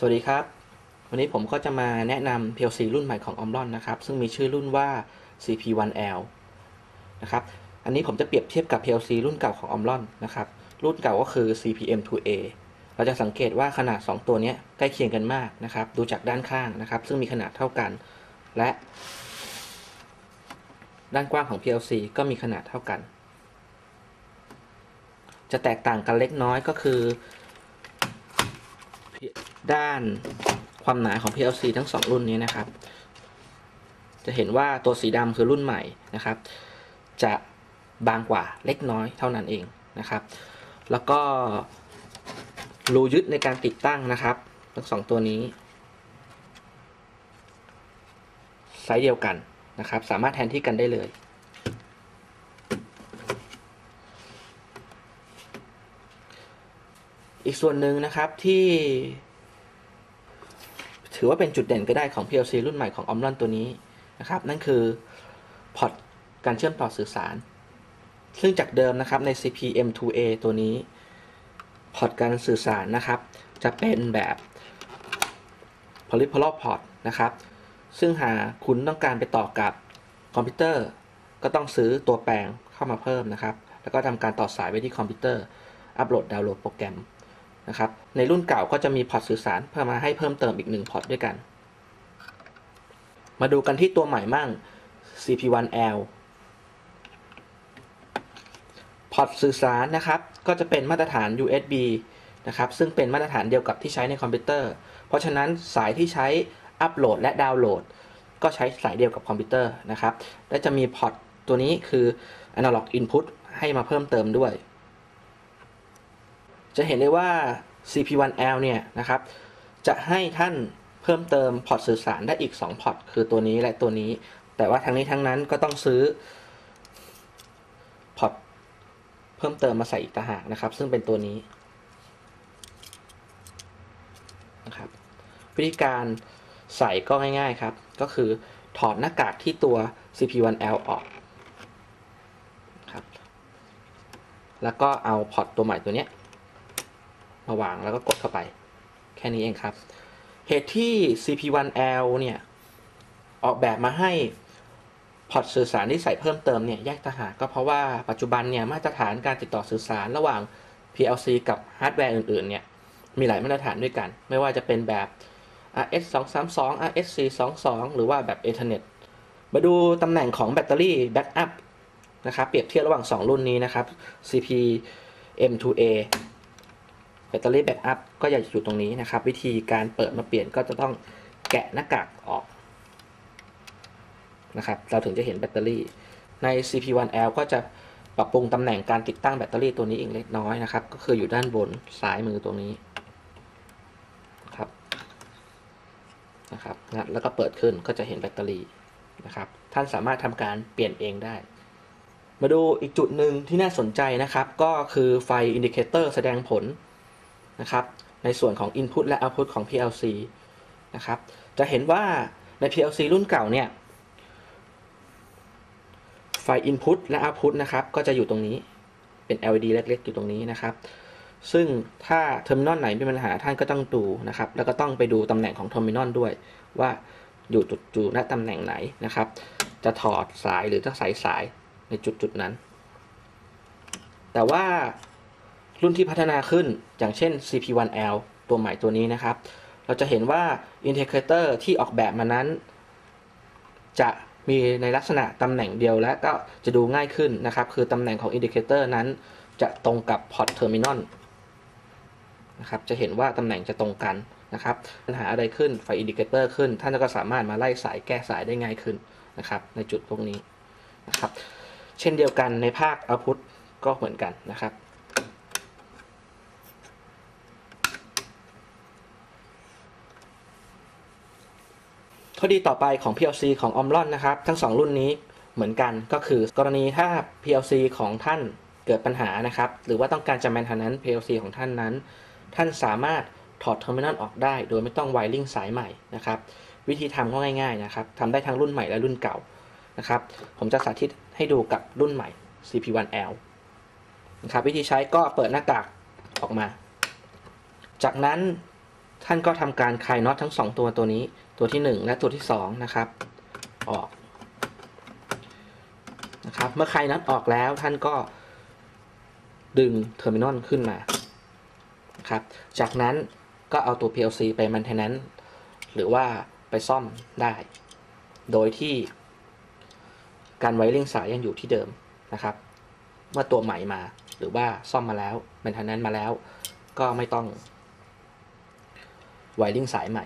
สวัสดีครับ วันนี้ผมก็จะมาแนะนำ PLC รุ่นใหม่ของ Omron นะครับ ซึ่งมีชื่อรุ่นว่า CP1L นะครับ อันนี้ผมจะเปรียบเทียบกับ PLC รุ่นเก่าของ Omron นะครับ รุ่นเก่าก็คือ CPM2A เราจะสังเกตว่าขนาด 2 ตัวนี้ใกล้เคียงกันมากนะครับ ดูจากด้านข้างนะครับ ซึ่งมีขนาดเท่ากัน และ ด้านกว้างของ PLC ก็มีขนาดเท่ากัน จะแตกต่างกันเล็กน้อยก็คือ ด้านความหนาของ PLC ทั้ง 2 รุ่นนี้นะครับ จะเห็นว่าตัวสีดำคือรุ่นใหม่นะครับ จะบางกว่าเล็กน้อยเท่านั้นเองนะครับ แล้วก็รูยึดในการติดตั้งนะครับ ทั้งสองตัวนี้ไซส์เดียวกันนะครับ สามารถแทนที่กันได้เลย อีกส่วนหนึ่งนะครับที่ ถือว่าเป็นจุดเด่นก็ได้ของ PLC รุ่นใหม่ของ Omron ตัวนี้นะครับนั่นคือพอร์ตการเชื่อมต่อสื่อสาร ซึ่งจากเดิมนะครับใน CPM2A ตัวนี้พอร์ตการสื่อสารนะครับ จะเป็นแบบ polypolar port นะครับ ซึ่งหากคุณต้องการไปต่อกับคอมพิวเตอร์ ก็ต้องซื้อตัวแปลงเข้ามาเพิ่มนะครับ แล้วก็ทำการต่อสายไปที่คอมพิวเตอร์ อัปโหลดดาวน์โหลดโปรแกรม นะครับในรุ่นเก่าก็จะมีพอร์ตสื่อสารเพิ่มมาให้เพิ่มเติมอีกหนึ่งพอร์ตด้วยกัน มาดูกันที่ตัวใหม่มั่ง CP1L พอร์ตสื่อสารนะครับก็จะเป็นมาตรฐาน USB นะครับซึ่งเป็นมาตรฐานเดียวกับที่ใช้ในคอมพิวเตอร์ เพราะฉะนั้นสายที่ใช้อัปโหลดและดาวน์โหลด ก็ใช้สายเดียวกับคอมพิวเตอร์นะครับและจะมีพอร์ตตัวนี้คือ Analog Input ให้มาเพิ่มเติมด้วย จะเห็นได้ว่า CP1L เนี่ยนะครับจะให้ท่านเพิ่มเติมพอร์ตสื่อสารได้อีก 2 พอร์ตคือตัวนี้และตัวนี้ แต่ว่าทั้งนี้ทั้งนั้นก็ต้องซื้อพอร์ตเพิ่มเติมมาใส่อีกต่างหากนะครับ ซึ่งเป็นตัวนี้นะครับวิธีการใส่ก็ง่าย ๆครับ ก็คือถอดหน้ากากที่ตัว CP1L ออกครับ แล้วก็เอาพอร์ตตัวใหม่ตัวเนี้ย มาวางแล้วก็กดเข้าไป แค่นี้เองครับ เหตุที่ CP1L เนี่ย ออกแบบมาให้พอร์ตสื่อสารที่ใส่เพิ่มเติมเนี่ยแยกต่างหากก็เพราะว่าปัจจุบันเนี่ยมาตรฐานการติดต่อสื่อสารระหว่าง PLC กับฮาร์ดแวร์อื่นๆเนี่ยมีหลายมาตรฐานด้วยกัน ไม่ว่าจะเป็นแบบ RS232 RS422 หรือว่าแบบ Ethernet มาดูตำแหน่งของแบตเตอรี่แบ็กอัพนะครับเปรียบเทียบระหว่าง 2 รุ่นนี้นะครับ CP-M2A แบตเตอรี่แบ็กอัพก็จะอยู่ตรงนี้นะครับ วิธีการเปิดมาเปลี่ยนก็จะต้องแกะหน้ากากออกนะครับเราถึงจะเห็นแบตเตอรี่ ใน CP1L ก็จะปรับปรุงตำแหน่งการติดตั้งแบตเตอรี่ตัวนี้อีกเล็กน้อยนะครับ ก็คืออยู่ด้านบนซ้ายมือตรงนี้ครับนะครับแล้วก็เปิดขึ้นก็จะเห็นแบตเตอรี่นะครับ ท่านสามารถทำการเปลี่ยนเองได้ มาดูอีกจุดหนึ่งที่น่าสนใจนะครับ ก็คือไฟอินดิเคเตอร์แสดงผล นะครับในส่วนของ Input และ Output ของ PLC นะครับจะเห็นว่าใน PLC รุ่นเก่าเนี่ยไฟ Input และ Output นะครับก็จะอยู่ตรงนี้เป็น LED เล็กๆ อยู่ตรงนี้นะครับ ซึ่งถ้าเทอร์มินอลไหนมีปัญหาท่านก็ต้องดูนะครับ แล้วก็ต้องไปดูตำแหน่งของเทอร์มินอลด้วย ว่าอยู่จุดอยู่ณตำแหน่งไหนนะครับ จะถอดสายหรือจะใส่สายในจุดจุดนั้น แต่ว่า รุ่นที่พัฒนาขึ้นอย่างเช่น CP1L ตัวใหม่ตัวนี้นะครับ เราจะเห็นว่า Integrator ที่ออกแบบมานั้น จะมีในลักษณะตำแหน่งเดียวและก็จะดูง่ายขึ้นนะครับ คือตำแหน่งของ Indicator นั้นจะตรงกับพอร์ตเทอร์มินอลนะครับ จะเห็นว่าตำแหน่งจะตรงกันนะครับ ปัญหาอะไรขึ้นไฟอินดิเคเตอร์ขึ้น ท่านก็สามารถมาไล่สายแก้สายได้ง่ายขึ้นนะครับ ในจุดพวกนี้นะครับ เช่นเดียวกันในภาค Output ก็เหมือนกันนะครับ ข้อดีต่อไปของ PLC ของ Omron นะครับ ทั้ง 2 รุ่นนี้เหมือนกันก็คือกรณีถ้า PLC ของท่านเกิดปัญหานะครับ หรือว่าต้องการจะ maintenance PLC ของท่านนั้น ท่านสามารถถอดเทอร์มินอลออกได้ โดยไม่ต้องไวริ่งสายใหม่นะครับ วิธีทำก็ง่ายๆนะครับทำได้ทั้งรุ่นใหม่และรุ่นเก่านะครับผมจะสาธิตให้ดูกับรุ่นใหม่ CP1L นะครับวิธีใช้ก็เปิดหน้ากากออกมา จากนั้นท่านก็ทำการคลายน็อตทั้งสองตัวตัวนี้ ตัวที่หนึ่งและตัวที่สองนะครับออกนะครับเมื่อใคลายน็อตออกแล้วท่านก็ดึงเทอร์มินอลขึ้นมานครับจากนั้นก็เอาตัว PLC ไป maintenance หรือว่าไปซ่อมได้ โดยที่การไวริ่งสายยังอยู่ที่เดิมนะครับ เมื่อตัวใหม่มาหรือว่าซ่อมมาแล้ว maintenance มาแล้ว ก็ไม่ต้องไวริ่งสายใหม่